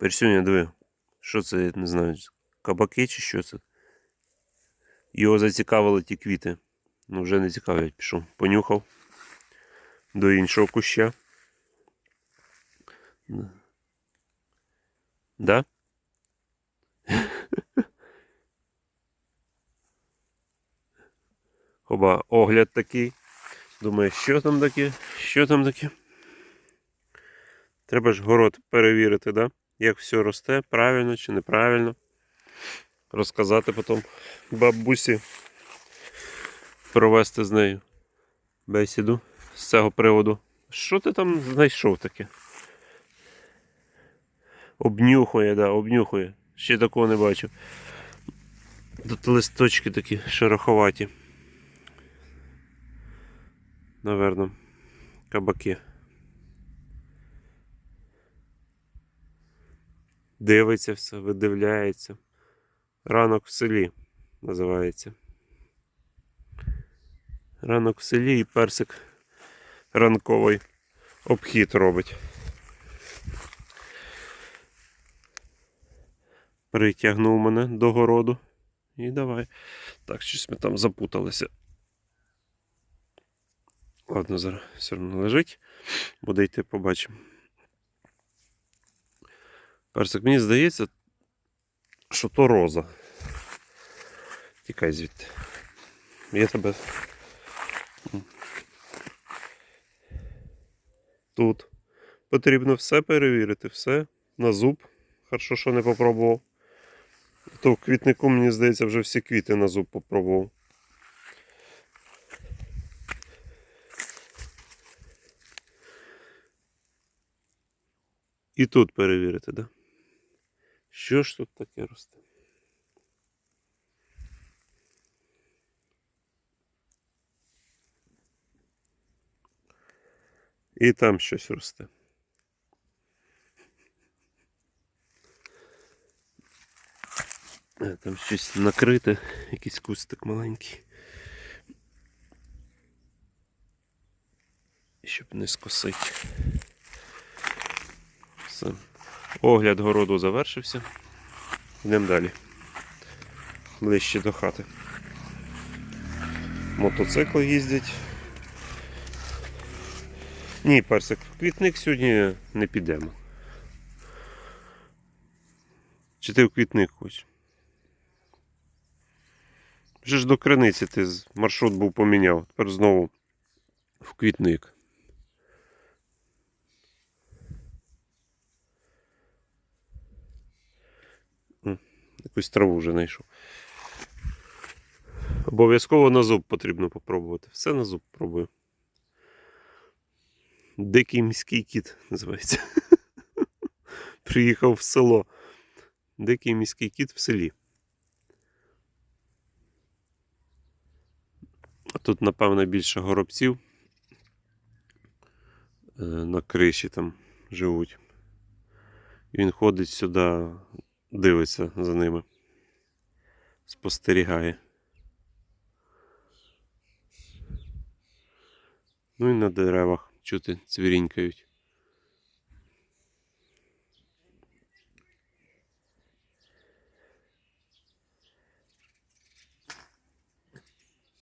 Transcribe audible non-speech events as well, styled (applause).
Персюня, диви. Що це, я не знаю, кабаки чи що це? Його зацікавили ті квіти. Ну, вже не цікавлять, пішов. Понюхав до іншого куща. Да? (laughs) Хоба, огляд такий. Думаю, що там таке? Що там таке? Треба ж город перевірити, да? Як все росте, правильно чи неправильно. Розказати потім бабусі, провести з нею бесіду з цього приводу. Що ти там знайшов таке? Обнюхує, да, обнюхує. Ще такого не бачив. Тут листочки такі шероховаті. Наверно, кабаки. Дивиться все, видивляється. Ранок в селі називається. Ранок в селі і персик ранковий обхід робить. Притягнув мене до городу. І давай. Так, щось ми там запуталися. Ладно, зараз все одно лежить. Буде йти, побачимо. Персик, мені здається, що то роза. Тікай звідти. Я тебе. Тут. Потрібно все перевірити, все на зуб. Хорошо, що не попробував. То в квітнику, мені здається, вже всі квіти на зуб попробував. І тут перевірити, да? Що ж тут таке росте? І там щось росте. Е, Там щось накрите, якийсь кустик маленький. Щоб не скосити. Все. Огляд городу завершився. Йдемо далі. Ближче до хати. Мотоцикли їздять. Ні, персик, в квітник сьогодні не підемо. Чи ти в квітник хочеш? Вже ж до криниці ти маршрут був поміняв. Тепер знову в квітник. Якусь траву вже знайшов. Обов'язково на зуб потрібно попробувати. Все на зуб пробую. Дикий міський кіт називається. (laughs) Приїхав в село. Дикий міський кіт в селі. А тут, напевно, більше горобців. Е, На криші там живуть. Він ходить сюди, дивиться за ними. Спостерігає. Ну і на деревах чути цвірінькають.